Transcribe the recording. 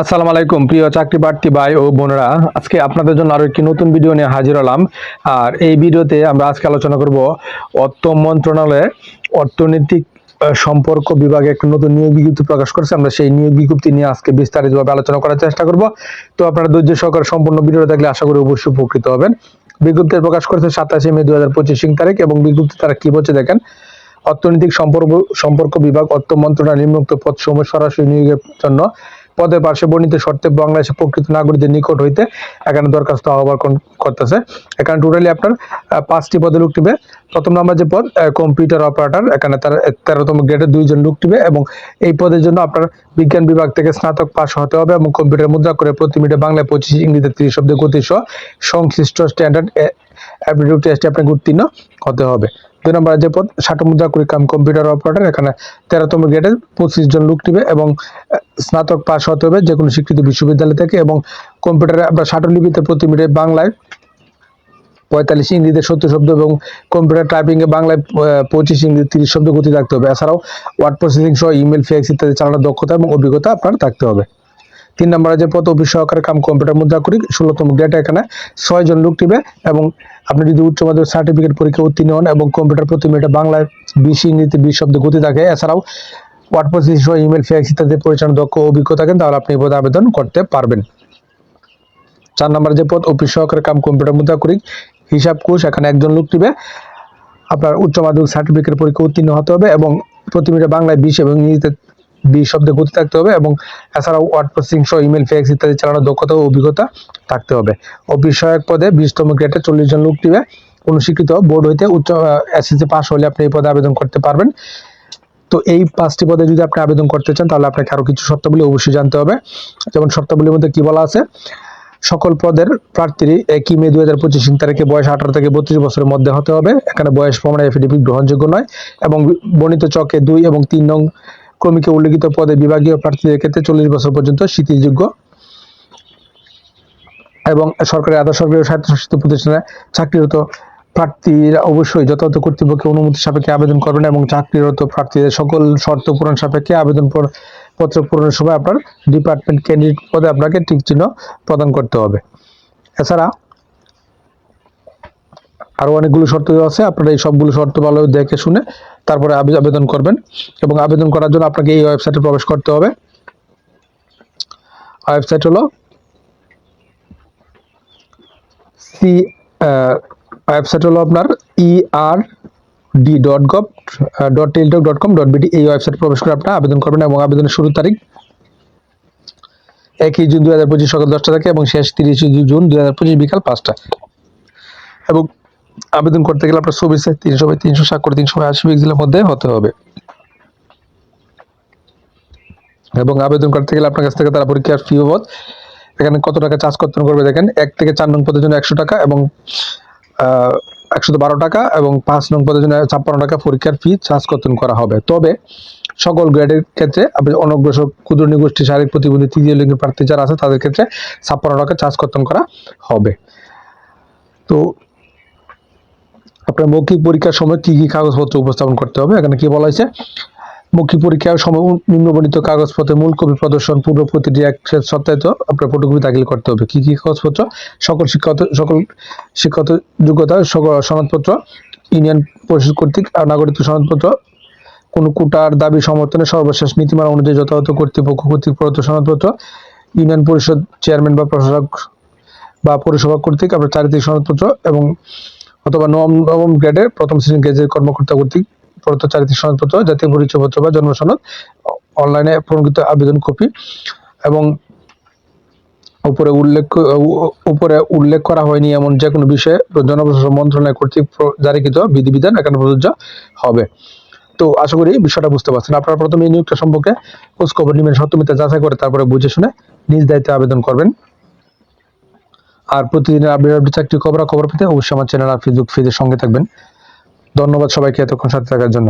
আসসালামু আলাইকুম, প্রিয় চাকরি প্রার্থী ভাই ও বোনেরা। আজকে আপনাদের জন্য আরও একটি নতুন ভিডিও নিয়ে হাজির হলাম। আর এই ভিডিওতে আমরা আজকে আলোচনা করব অর্থ মন্ত্রণালয়ে অর্থনৈতিক সম্পর্ক বিভাগে একটা নতুন নিয়োগ বিজ্ঞপ্তি প্রকাশ করেছে। আমরা সেই নিয়োগ বিজ্ঞপ্তি নিয়ে আজকে বিস্তারিতভাবে আলোচনা করার চেষ্টা করব। তো আপনারা ধৈর্য সহকারে সম্পূর্ণ ভিডিওটা দেখলে আশা করি অবশ্যই উপকৃত হবেন। বিজ্ঞপ্তি প্রকাশ করেছে সাতাশে মে দু হাজার পঁচিশ তারিখ এবং বিজ্ঞপ্তি তারা কি বলছে দেখেন? অর্থনৈতিক সম্পর্ক সম্পর্ক বিভাগ অর্থ মন্ত্রণালয় নিম্নোক্ত সমূহ সরাসরি নিয়োগের জন্য পদের পার্শ্বে বর্ণিত শর্তে বাংলাদেশের প্রকৃত নাগরিকদের নিকট হইতে এখানে দরখাস্ত আহ্বান করতেছে। এখানে টোটালি আপনার পাঁচটি পদে লোক টিবে প্রথম নাম্বার যে পদ কম্পিউটার অপারেটর এখানে তার তেরোতম গ্রেডের দুইজন লোক টিবে এবং এই পদের জন্য আপনার বিজ্ঞান বিভাগ থেকে স্নাতক পাস হতে হবে এবং কম্পিউটার মুদ্রা করে প্রতি মিনিটে বাংলায় পঁচিশ ইংরেজিতে ত্রিশ শব্দ গতি সহ সংশ্লিষ্ট স্ট্যান্ডার্ড অ্যাপটিটিউড টেস্টে আপনাকে উত্তীর্ণ হতে হবে। দুই নম্বর যে পদ মুদ্রা করি কাম কম্পিউটার অপারেটর এখানে তেরোতম গ্রেডের পঁচিশ জন লোক টিবে এবং স্নাতক পাস হতে হবে যে কোনো স্বীকৃত বিশ্ববিদ্যালয় থেকে এবং কম্পিউটারে আপনার ষাটলিপিতে প্রতি মিনিটে বাংলায় পঁয়তাল্লিশ ইংরেজিতে সত্তর শব্দ এবং কম্পিউটার টাইপিং এ বাংলায় পঁচিশ ইংরেজি তিরিশ শব্দ গতি থাকতে হবে। এছাড়াও ওয়ার্ড প্রসেসিং সহ ইমেল ফেক্স ইত্যাদি চালানোর দক্ষতা এবং অভিজ্ঞতা আপনার থাকতে হবে। তিন নম্বরে যে পদ অফিস সহকারে কাম কম্পিউটার মুদ্রা করি, ষোলোতম ডেটা এখানে। ছয় জন লোক টিবে এবং আপনি যদি উচ্চ মাধ্যমিক সার্টিফিকেট পরীক্ষা উত্তীর্ণ হন এবং কম্পিউটার প্রতি মিনিটে বাংলায় বিশ ইংরেজিতে বিশ শব্দ গতি থাকে, এছাড়াও ওয়ার্ড প্রসেসিং সহ ইমেল ফেক্স ইত্যাদি পরিচালনার দক্ষ অভিজ্ঞতা থাকেন, তাহলে আপনি পদে আবেদন করতে পারবেন। চার নম্বর যে পদ অফিস সহকারে কাম কম্পিউটার মুদ্রা করি, হিসাব কোষ, এখানে একজন লোক টিবে আপনার উচ্চ মাধ্যমিক সার্টিফিকেট পরীক্ষা উত্তীর্ণ হতে হবে এবং প্রতি মিনিটে বাংলায় বিশ এবং ইংরেজিতে বিশ শব্দে গতি থাকতে হবে এবং এছাড়াও ওয়ার্ড প্রসেসিং সহ ইমেল ফেক্স ইত্যাদি চালানোর দক্ষতা ও অভিজ্ঞতা থাকতে হবে। সহায়ক পদে বিশতম গ্রেডে চল্লিশ জন লোক টিবে অনুস্বীকৃত বোর্ড হইতে উচ্চ এসএসসি পাস হলে আপনি এই পদে আবেদন করতে পারবেন। তো এই পাঁচটি পদে যদি আপনি আবেদন করতে চান, তাহলে আপনাকে আরও কিছু শর্তাবলী অবশ্যই জানতে হবে। যেমন শর্তাবলীর মধ্যে কি বলা আছে? সকল পদের প্রার্থীর একই মে দু হাজার পঁচিশ তারিখে বয়স আঠারো থেকে বত্রিশ বছরের মধ্যে হতে হবে। এখানে বয়স প্রমাণ এফিডেভিট গ্রহণযোগ্য নয় এবং বর্ণিত চকে দুই এবং তিন নং ক্রমিকে উল্লেখিত পদে বিভাগীয় প্রার্থীদের ক্ষেত্রে চল্লিশ বছর পর্যন্ত শিথিলযোগ্য এবং সরকারি আধা সরকারি স্বায়ত্তশাসিত প্রতিষ্ঠানে চাকরিরত প্রার্থীরা অবশ্যই যথাযথ কর্তৃপক্ষের অনুমতি সাপেক্ষে আবেদন করবেন এবং চাকরিরত প্রার্থীদের সকল শর্ত পূরণ সাপেক্ষে আবেদন পত্র পূরণের সময় আপনার ডিপার্টমেন্ট ক্যান্ডিডেট পদে আপনাকে টিক চিহ্ন প্রদান করতে হবে। এছাড়া আরও অনেকগুলো শর্ত দেওয়া আছে। আপনারা এই সবগুলো শর্ত ভালো দেখে শুনে তারপরে আবেদন করবেন এবং আবেদন করার জন্য আপনাকে এই ওয়েবসাইটে প্রবেশ করতে হবে। ওয়েবসাইট হলো সি ওয়েবসাইট হলো আপনার E R D dot gov dot Teletalk dot com dot BD এই ওয়েবসাইট প্রবেশ করে আপনারা আবেদন করবেন এবং আবেদনের শুরুর তারিখ একই জুন দুই হাজার পঁচিশ সকাল দশটা থেকে এবং শেষ তিরিশে জুন দু হাজার পঁচিশ বিকাল পাঁচটা। এবং আবেদন করতে গেলে আপনার ছবি তিনশো বাই তিনশো, স্বাক্ষর তিনশো বাই আশি পিক্সেলের মধ্যে হতে হবে। এবং আবেদন করতে গেলে আপনার কাছ থেকে তারা পরীক্ষার ফি বাবদ এখানে কত টাকা চার্জ করতে করবে দেখেন, এক থেকে চার নং পদের জন্য একশো টাকা এবং একশো বারো টাকা এবং পাঁচ নং পদের জন্য ছাপ্পান্ন টাকা পরীক্ষার ফি চার্জ কর্তন করা হবে। তবে সকল গ্রেডের ক্ষেত্রে আপনি অনগ্রসর ক্ষুদ্র নিগোষ্ঠী শারীরিক প্রতিবন্ধী তৃতীয় লিঙ্গের প্রার্থী যারা আছে তাদের ক্ষেত্রে ছাপ্পান্ন টাকা চার্জ কর্তন করা হবে। তো আপনার মৌখিক পরীক্ষার সময় কি কি কাগজপত্র উপস্থাপন করতে হবে? এখানে কি বলা হয়েছে? মৌখিক পরীক্ষার সময় নিম্নবর্ণিত কাগজপত্রে মূল কপি প্রদর্শন, পূর্ব প্রতিটি এক সত্যায়িত আপনার ফটোকপি দাখিল করতে হবে। কি কি কাগজপত্র? সকল শিক্ষাগত সকল শিক্ষাগত যোগ্যতা, সকল সনদপত্র, ইউনিয়ন পরিষদ কর্তৃক আর নাগরিকত্ব সনদপত্র, কোনো কোটার দাবি সমর্থনে সর্বশেষ নীতিমালা অনুযায়ী যথাযথ কর্তৃপক্ষ কর্তৃক প্রদত্ত সনদপত্র, ইউনিয়ন পরিষদ চেয়ারম্যান বা প্রশাসক বা পৌরসভা কর্তৃক আপনার চারিত্রিক সনদপত্র এবং অথবা নবম নবম গ্রেডের প্রথম শ্রেণির গেজের কর্মকর্তা কর্তৃক প্রদত্ত চারিত্রিক সনদপত্র, জাতীয় পরিচয়পত্র বা জন্ম সনদ, অনলাইনে প্রণীত আবেদন কপি এবং উপরে উল্লেখ উপরে উল্লেখ করা হয়নি এমন যে কোনো বিষয়ে জনপ্রশাসন মন্ত্রণালয় কর্তৃক জারিকৃত বিধিবিধান এখানে প্রযোজ্য হবে। তো আশা করি বিষয়টা বুঝতে পারছেন। আপনারা প্রথমে এই নিয়োগটা সম্পর্কে খোঁজ খবর নেবেন সত্যমিতা যাচাই করে তারপরে বুঝে শুনে নিজ দায়িত্বে আবেদন করবেন। আর প্রতিদিনের আপডেট আপডেট চাকরি খবর খবর পেতে অবশ্যই আমার চ্যানেল আর ফেসবুক পেজের সঙ্গে থাকবেন। ধন্যবাদ সবাইকে এতক্ষণ সাথে থাকার জন্য।